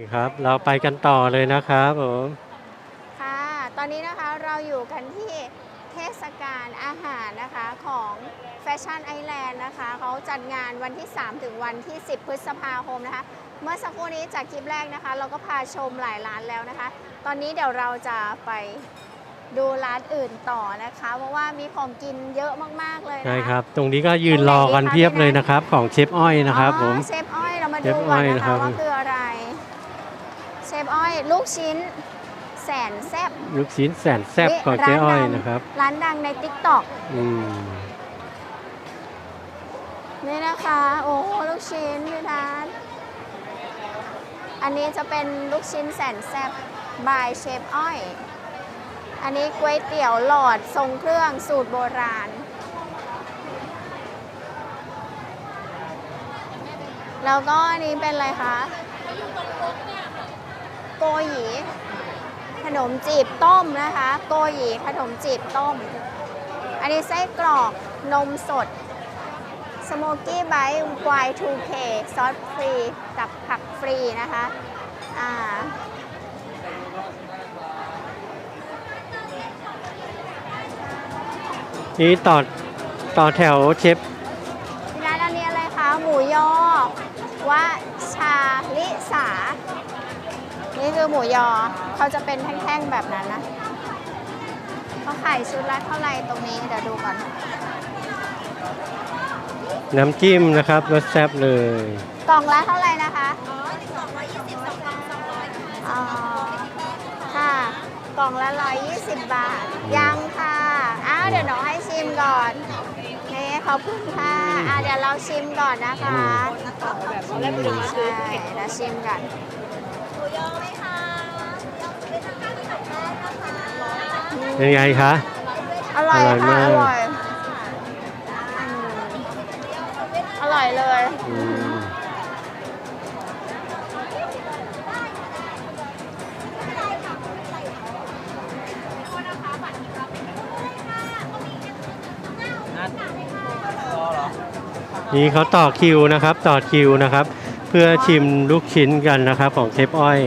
นี่ครับ เราไปกันต่อเลยนะครับผมค่ะ ตอนนี้นะคะเราอยู่กันที่เทศกาลอาหารนะคะของแฟชั่นไอแลนด์นะคะเขาจัดงานวันที่ 3 ถึงวันที่ 10 พฤษภาคมนะคะ เมื่อสักครู่นี้จากคลิปแรกนะคะ เราก็พาชมหลายร้านแล้วนะคะ ตอนนี้เดี๋ยวเราจะไปดูร้านอื่นต่อนะคะ เพราะว่ามีของกินเยอะมากๆเลยนะะใช่ครับ ตรงนี้ก็ยืนรอกันเพียบเลยนะครับ ของเชฟอ้อยนะครับผม อ๋อเชฟอ้อยเรามาเชดูฟอ้ก่ออนยนะนะครัคะบ ว่าคืออะไรเช ฟอ้อย ลูกชิ้นแสนแซ่บลูกชิ้นแสนแซ่บของเจ๊อ้อยร้านดังนะครับ ร้านดังใน t ิ k t o k อืมนี่นะคะ โอ้โหลูกชิ้นพี่ทานอันนี้จะเป็นลูกชิ้นแสนแซ่บบายเชฟอ้อย อันนี้ก๋วยเตี๋ยวหลอดทรงเครื่องสูตรโบราณ แล้วก็อันนี้เป็นอะไรคะ โกหยีขนมจีบต้มนะคะ โกหยีขนมจีบต้ม อันนี้ไส้กรอกนมสดสโมกี้ไบต์ควาย 2K ซอสฟรีกับผักฟรีนะคะ อ่านี่ต่อต่อแถวเชฟ คือหมูยอเขาจะเป็นแท่งๆแบบนั้นนะเขาขายชุดละเท่าไหร่ตรงนี้เดี๋ยวดูก่อน น้ำจิ้มนะครับรสแซ่บเลยกล่องละเท่าไหร่นะคะอ๋อค่ะกล่องละ120บาท ยังค่ะ อ้าวเดี๋ยวน้องให้ชิมก่อนนี่ขอบคุณค่ะอ่าเดี๋ยวเราชิมก่อนนะคะใช่เดี๋ยวชิมกัน เป็นไงคะ อร่อยอร่อยค่ะมากอร่อยอืมอร่อยเลย อืมนี่เขาต่อคิวนะครับ ต่อคิวนะครับ เพื่อชิมลูกชิ้นกันนะครับ ของเชฟอ้อย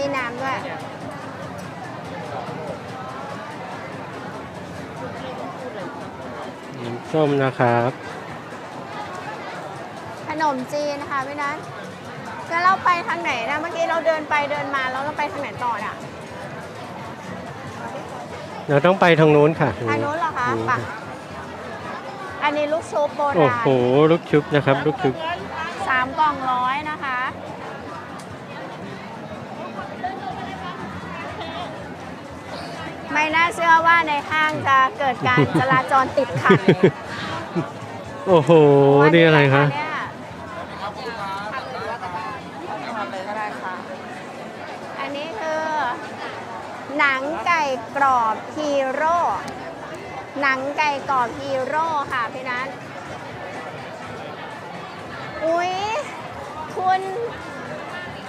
มีน้ำด้วย น้ำส้มนะครับ ขนมจีนนะคะพี่นัทแล้วเราไปทางไหนนะ เมื่อกี้เราเดินไปเดินมาแล้วเราไปทางไหนต่อน่ะเราต้องไปทางนู้นค่ะทางนู้นเหรอคะอืมปะอันนี้ลูกชุบโบโอ้ราณโห ลูกชุบนะครับ ลูกชุบสามกล่องร้อยนะคะ ไม่น่าเชื่อว่าในห้างจะเกิดการจราจรติดขัดโอ้โห นี่อะไรคะเนี่ยอันนี้คือ หนังไก่กรอบฮีโร่ หนังไก่กรอบฮีโร่ค่ะพี่นัทอุ๊ยคุณ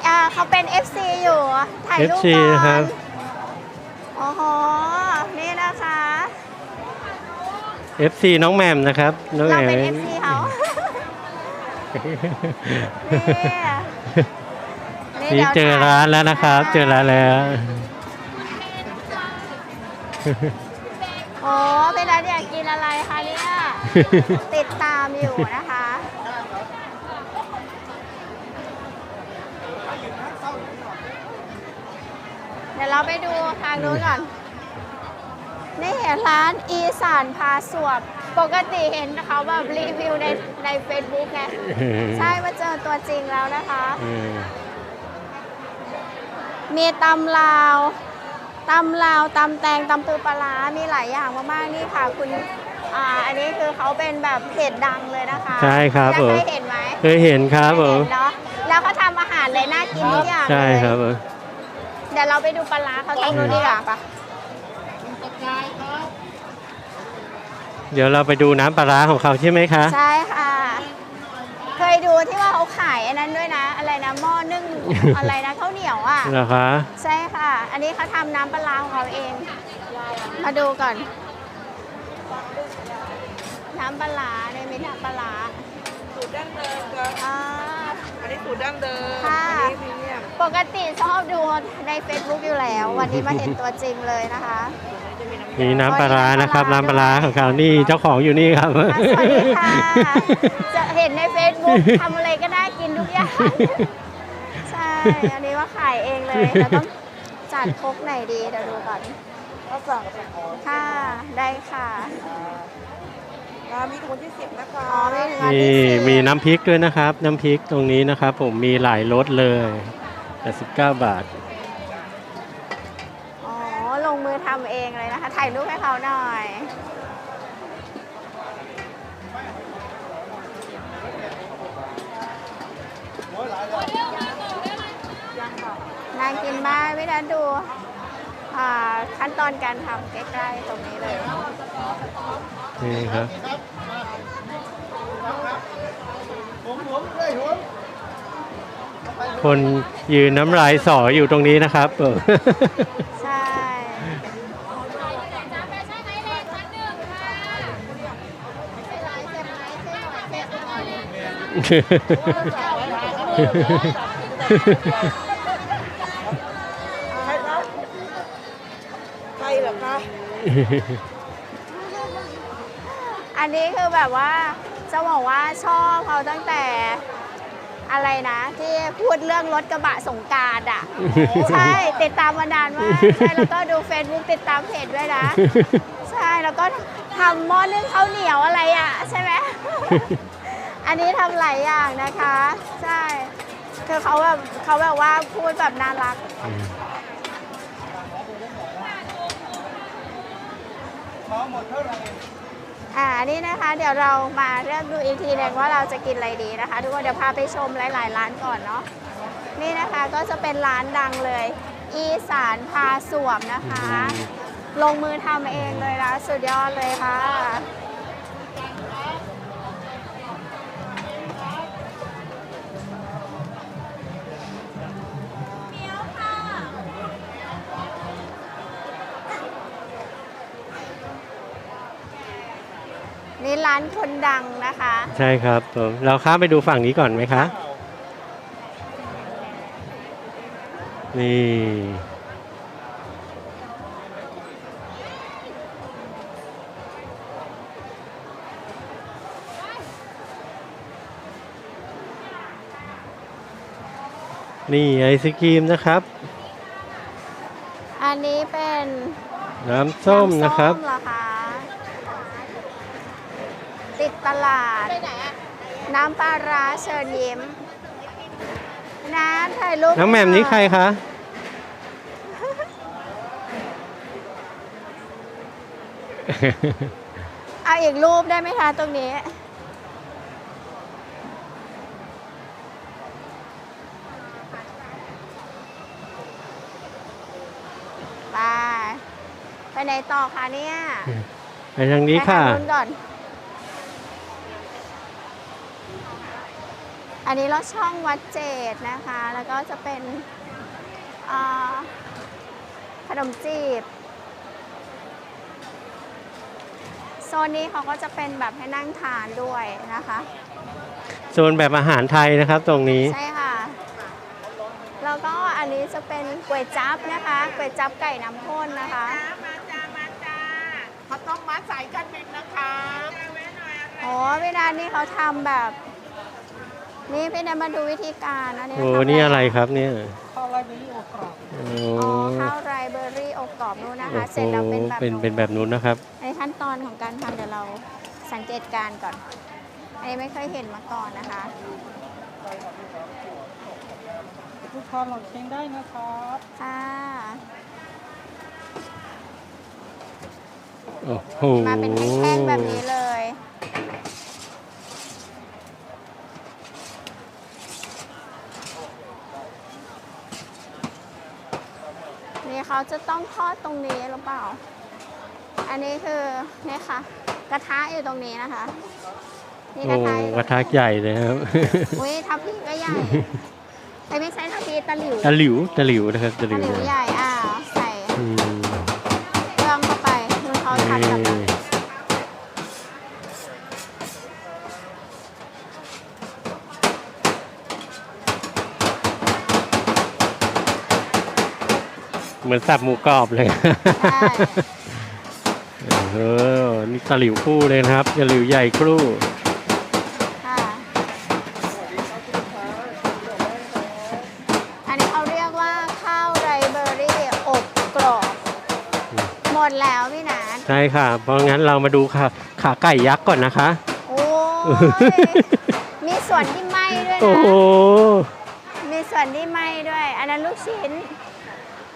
อ่าเขาเป็น FC อยู่ ถ่ายรูป FC ก่อนนะครับ โอ้โห นี่นะคะ FC น้องแหม่มนะครับน้องเราแหม่เป็น ม FC เขานี่นี่เจอร้านแล้วนะครับ เจอร้านแล้ว โอ้เป็นร้านอยากกินอะไรคะเนี่ย ติดตามอยู่นะคะ ดี๋ยวเราไปดูทางนู้นก่อน นี่เห็นร้านอีสานพาสวบ ปกติเห็นเขาแบบรีวิวในใน Facebook ไง ใช่มาเจอตัวจริงแล้วนะคะ อืมมีตำลาวตำลาวตำแตงตำปูปลาร้ามีหลายอย่างมากๆนี่ค่ะ คุณ อ่า อันนี้คือเขาเป็นแบบเพจดังเลยนะคะใช่ครับแล้วผมเคยเห็นไหมเคยเห็นครับผมเห็นเนาะแล้วเขาทำอาหารเลยน่ากินทุกอย่างใช่เลยครับผม เดี๋ยวเราไปดูปลาร้าเขาทำดูดีกว่าปะเดี๋ยวเราไปดูน้ำปลาร้าของเขาใช่ไหมคะ ใช่ค่ะ เคยยดูที่ว่าเขาขายอันนั้นด้วยนะ อะไรนะหม้อนึ่ง อะไรนะข้าวเหนียวอะเหรอคะ ใช่ค่ะ อันนี้เขาทำน้ำปลาร้าของเขาเอง มาดูก่อน น้ำปลาร้าในมิตรน้ำปลาร้าสูตรดั้งเดิมครับอ่าอันนี้สูตรดั้งเดิมค่ะอันี้พรีเมียม ปกติชอบดูใน Facebook อยู่แล้ว วันนี้มาเห็นตัวจริงเลยนะคะมีน้ำปลาร้านะครับน้ำปลาร้าของเขานี่เจ้าของอยู่นี่ครับอะสวัสดีค่ะจะเห็นใน Facebook ทำอะไรก็ได้กินทุกอย่างใช่อันนี้ว่าขายเองเลยเราต้องจัดครกไหนดีเดี๋ยวดูก่อนก็สั่งสั่งของค่ะได้ค่ะร้านมีถึงวันที่สิบนะคะอ๋อไม่ถึงวันนี่ที่สิบมีน้ำพริกด้วยนะครับ น้ำพริกตรงนี้นะครับ ผมมีหลายรสเลย 89 บาท อ๋อ ลงมือทำเองเลยนะคะ ถ่ายรูปให้เขาหน่อยน่ากินมากพี่นันดูอ่าขั้นตอนการทำใกล้ๆ ตรงนี้เลย นี่ครับ คนยืนน้ำลายสออยู่ตรงนี้นะครับเออใช่จ้าแฟชั่นไอแลนด์ชั้นหนึ่งค่ะใครครับใครเหรอคะ อันนี้คือแบบว่าจะบอกว่าชอบเขาตั้งแต่ อะไรนะ ที่พูดเรื่องรถกระบะสงกรารอะ ใช่ติดตามมานานมากใช่แล้วก็ดู Facebook ติดตามเพจด้วยนะ ใช่แล้วก็ทำหม้อนึ่งข้าวเหนียวอะไรอะ ใช่ไหมอันนี้ทำหลายอย่างนะคะ ใช่คือเขาแบบเขาแบบว่าพูดแบบน่ารักอ่า อันนี้นะคะ เดี๋ยวเรามาเลือกดูอีกทีหนึงว่าเราจะกินอะไรดีนะคะ ทุกคนเดี๋ยวพาไปชมหลาย ๆ ร้านก่อนเนาะนี่นะคะก็จะเป็นร้านดังเลย อีสานพาสวมนะคะ ลงมือทำเองเลยนะสุดยอดเลยค่ะ นี่ร้านคนดังนะคะ ใช่ครับผมเราข้ามไปดูฝั่งนี้ก่อนไหมคะ นี่ นี่ไอศกรีมนะครับ อันนี้เป็นน้ำส้มนะครับำส้มเหรอคะ ติดตลาดไปไหนอะน้ำปลาร้าเชิญยิ้มน้ำถ่ายรูปน้องแหม่มนี้ใครคะ เอาอีกรูปได้ไหมคะตรงนี้ ไป ไปไหนต่อคะเนี่ย ไปทางนี้ค่ะ ไปทางนู้นก่อน อันนี้เราช่องวัดเจดนะคะ แล้วก็จะเป็นอ่าขนมจีบ โซนนี้เขาก็จะเป็นแบบให้นั่งทานด้วยนะคะ โซนแบบอาหารไทยนะครับตรงนี้ ใช่ค่ะ แล้วก็อันนี้จะเป็นก๋วยจั๊บนะคะก๋วยจั๊บไก่น้ำข้นนะคะ มาจ้ามาจ้าเขาต้องมาสายกันบินนะคะโอ้พี่นันนี่เขาทำแบบ นี่พี่นันมาดูวิธีการนะเนี่ยโอ้ทำนี่อะไรครับเนี่ย ข้าวไรเบอรี่โอกรอบโอ้อ๋อข้าวไรเบอรี่อบกรอบนู่นนะคะโอ้เสร็จแล้วเป็นแบบเป็นเป็นแบบนู้นนะครับ ในขั้นตอนของการทำเดี๋ยวเราสังเกตการณ์ก่อน อันนี้ไม่เคยเห็นมาก่อนนะคะลูกค้าลองเช็งได้นะครับค่ะ โอ้โหมาเป็นแท่งๆแบบนี้เลย นี่เขาจะต้องทอดตรงนี้หรือเปล่า อันนี้คือเนี่ยค่ะ กระทะอยู่ตรงนี้นะคะ นี่โอ้กระทะกระทะใหญ่เลยครับ อุ้ยทับพีก็ใหญ่ไอ้ยไม่ใช่ทับพีตะหลิวตะหลิวตะหลิวนะครับตะหตะลิวหลิวใหญ่อ่ มือนสับหมูกรอบเลยใช่เออนี่ตะหลิวคู่เลยนะครับตะหลิวใหญ่ครู่ค่ะอันนี้เขาเรียกว่าข้าวไรเบอรี่อบกรอบ หมดแล้วพี่นัทใช่ค่ะ เพราะงั้นเรามาดูขาขาไก่ยักษ์ก่อนนะคะ โอ้ยมีส่วนที่ไหม้ด้วยโอ้โหนะมีส่วนที่ไหม้ด้วย อันนั้นลูกชิ้น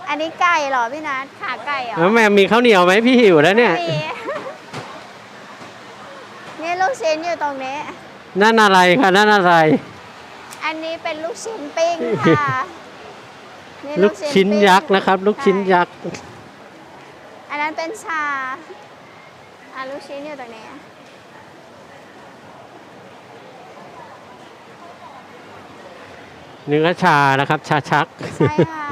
อันนี้ไก่เหรอพี่นัทขาไก่เหรอแล้วแม่มีข้าวเหนียวไหมพี่หิวแล้วเนี่ย มี นี่ลูกชิ้นอยู่ตรงนี้ นั่นอะไรคะนั่นอะไร อันนี้เป็นลูกชิ้นปิ้งค่ะนี่ลูกชิ้นปิ้งยักษ์นะครับ ลูกชิ้นยักษ์อันนั้นเป็นชาอะลูกชิ้นอยู่ตรงนี้ เนื้อชานะครับ ชาชัก ใช่ค่ะ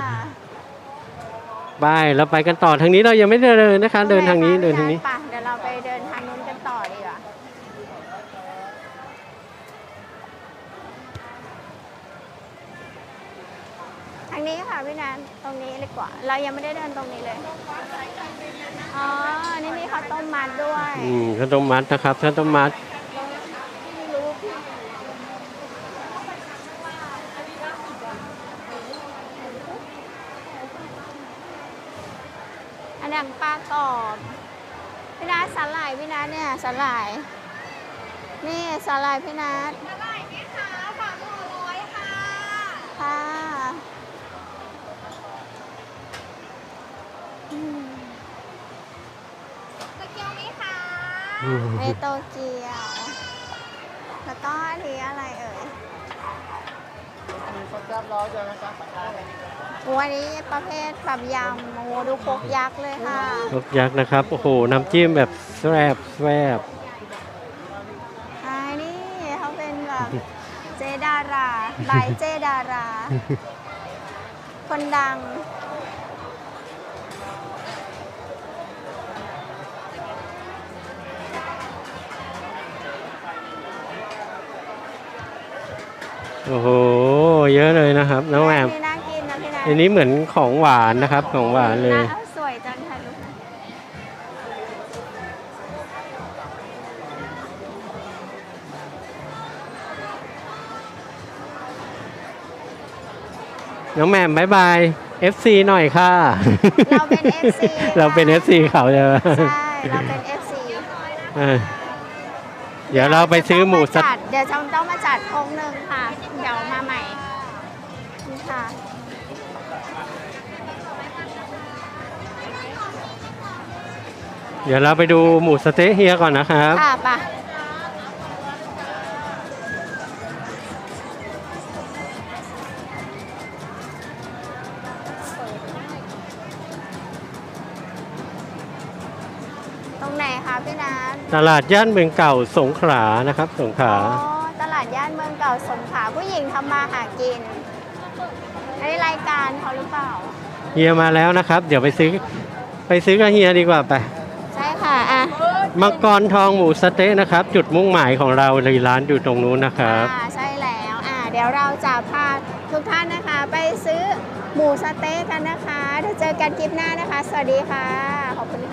ไปเราไปกันต่อทางนี้เรายังไม่ได้เดินนะคะ เดินทางนี้เดินทางนี้ ไปเดี๋ยวเราไปเดินทางนู้นกันต่อดีกว่าทางนี้ค่ะพี่นันตรงนี้เลยกว่า เรายังไม่ได้เดินตรงนี้เลย อ๋อ นี่มีข้าวต้มมัดด้วย อืมข้าวต้มมัดนะครับข้าวต้มมัด อันนี้ปลากรอบพี่นัทสาหร่ายพี่นัทเนี่ยสาหร่าย นี่ สาหร่ายพี่นัทอะไรไหมคะฝากหนึ่งร้อยค่ะ ค่ะอืมตะเกียวไหมคะอืมไอโตเกียว แล้วก็อันนี้อะไรเอ่ยมีคนจับเราเจอนะครับสักการโอ้อันนี้ประเภทแบบยำโอ้ดูครกยักษ์เลยค่ะรสยักษ์นะครับ โอ้โห น้ำจิ้มแบบแซ่บแซ่บ อันนี้เขาเป็นแบบเจดารา บายเจดารา คนดัง โอ้โห เยอะเลยนะครับ น้องแอมนี่น่ากินนะพี่นัทอันนี้เหมือนของหวานนะครับ ของหวานเลย น่ส น้องแหม่มบายบาย FC หน่อยค่ะ เราเป็น FC เราเป็น FC เขาใช่ไหมใช่ เราเป็น FC เออเดี๋ยวเราไปซื้อหมูสะจัดเดี๋ยวจะต้องมาจัดองค์หนึ่งค่ะ เดี๋ยวมาใหม่นี่ค่ะ เดี๋ยวเราไปดูหมูสะเต๊ะเฮียก่อนนะครับ ค่ะไปะ ตลาดย่านเมืองเก่าสงขลานะครับ สงขลาอ๋อตลาดย่านเมืองเก่าสงขลาผู้หญิงทำมาหากินอันนี้รายการเขาหรือเปล่า เฮียมาแล้วนะครับ เดี๋ยวไปซื้อไปซื้อกับเฮียดีกว่าไปใช่ค่ะอะมังกรทองหมูสะเต๊ะนะครับ จุดมุ่งหมายของเราเลยร้านอยู่ตรงนู้นนะครับ อ่าใช่แล้วอ่าเดี๋ยวเราจะพาทุกท่านนะคะ ไปซื้อหมูสะเต๊ะกันนะคะเดี๋ยวเจอกันคลิปหน้านะคะ สวัสดีค่ะ ขอบคุณค่ะ